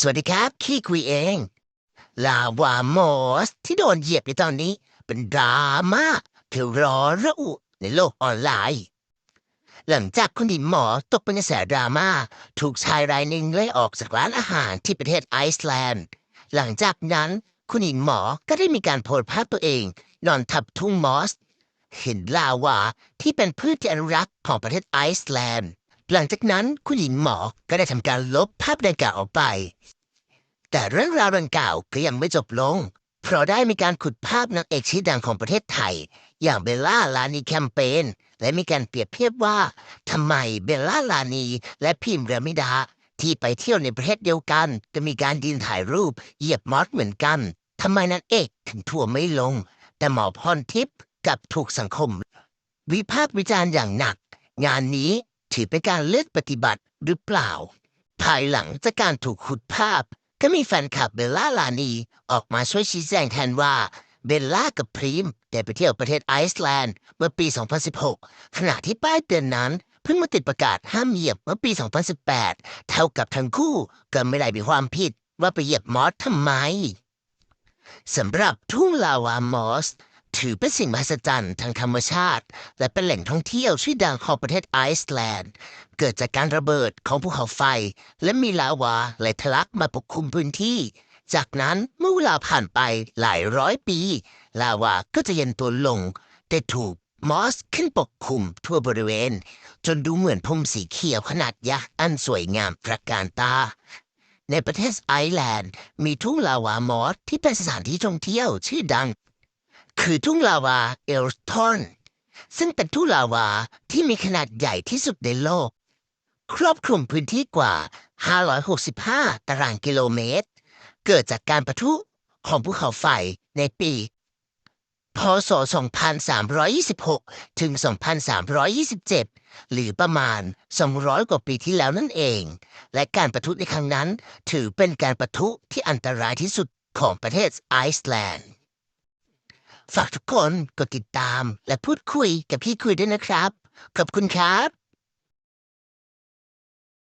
สวัสดีครับขี้คุยเอง ลาวามอสที่โดนเหยียบในตอนนี้ เป็นดราม่าที่ร้อนระอุในโลกออนไลน์ หลังจากคุณหญิงหมอตกเป็นกระแสดราม่าถูกชายรายหนึ่งไล่ออกจากร้านอาหารที่ประเทศไอซ์แลนด์ หลังจากนั้นคุณหญิงหมอก็ได้มีการโพสต์ภาพตัวเอง นอนทับทุ่งมอสเห็นลาวาที่เป็นพืชที่อนุรักษ์ของประเทศไอซ์แลนด์ หลังจากนั้นคุณหญิงหมอก็ได้ทำการลบภาพดังกล่าวออกไป แต่เรื่องราวดังกล่าวก็ยังไม่จบลง เพราะได้มีการขุดภาพนางเอกชื่อดังของประเทศไทย อย่างเบลล่าลานีแคมเปญและมีการเปรียบเทียบว่าทำไมเบลล่าลานีและพิมพ์รามิดา ที่ไปเที่ยวในประเทศเดียวกันก็มีการยืนถ่ายรูปเหยียบมอสเหมือนกันทำไมนางเอกถึงทั่วไม่ลง แต่หมอพรทิพย์กลับถูกสังคม วิพากษ์วิจารณ์อย่างหนัก งานนี้ ถือเป็นการเลือกปฏิบัติหรือเปล่า ภายหลังจากการถูกขุดภาพ ก็มีแฟนคลับเบลล่าลานีออกมาช่วยชี้แจงแทนว่าเบลล่ากับพรีมได้ไปเที่ยวประเทศไอซ์แลนด์เมื่อปี 2016 ขณะที่ป้ายเตือนนั้นเพิ่งมาติดประกาศห้ามเหยียบเมื่อปี 2018 เท่ากับทั้งคู่ก็ไม่ได้มีความผิดว่าไปเหยียบมอสทำไมสำหรับทุ่งลาวามอส ถือเป็นสิ่งมหัศจรรย์ทางธรรมชาติ และเป็นแหล่งท่องเที่ยวชื่อดังของประเทศไอซ์แลนด์ เกิดจากการระเบิดของภูเขาไฟ และมีลาวาไหลทะลักมาปกคลุมพื้นที่ จากนั้นเมื่อเวลาผ่านไปหลายร้อยปี ลาวาก็จะเย็นตัวลง แต่ถูกมอสขึ้นปกคลุมทั่วบริเวณ จนดูเหมือนพรมสีเขียวขนาดยักษ์อันสวยงามตระการตาในประเทศไอร์แลนด์ มีทุ่งลาวามอสที่เป็นสถานที่ท่องเที่ยวชื่อดัง คือทุ่งลาวาเอลทอนซึ่งเป็นทุ่งลาวาที่มีขนาดใหญ่ที่สุดในโลก ครอบคลุมพื้นที่กว่า 565 ตารางกิโลเมตร เกิดจากการประทุของภูเขาไฟในปี พศ 2326 ถึง 2327 หรือประมาณ 200 กว่าปีที่แล้วนั่นเอง และการประทุในครั้งนั้นถือเป็นการประทุที่อันตรายที่สุดของประเทศไอซ์แลนด์ ฝากทุกคนกดติดตาม และพูดคุยกับพี่คุยด้วยนะครับ ขอบคุณครับ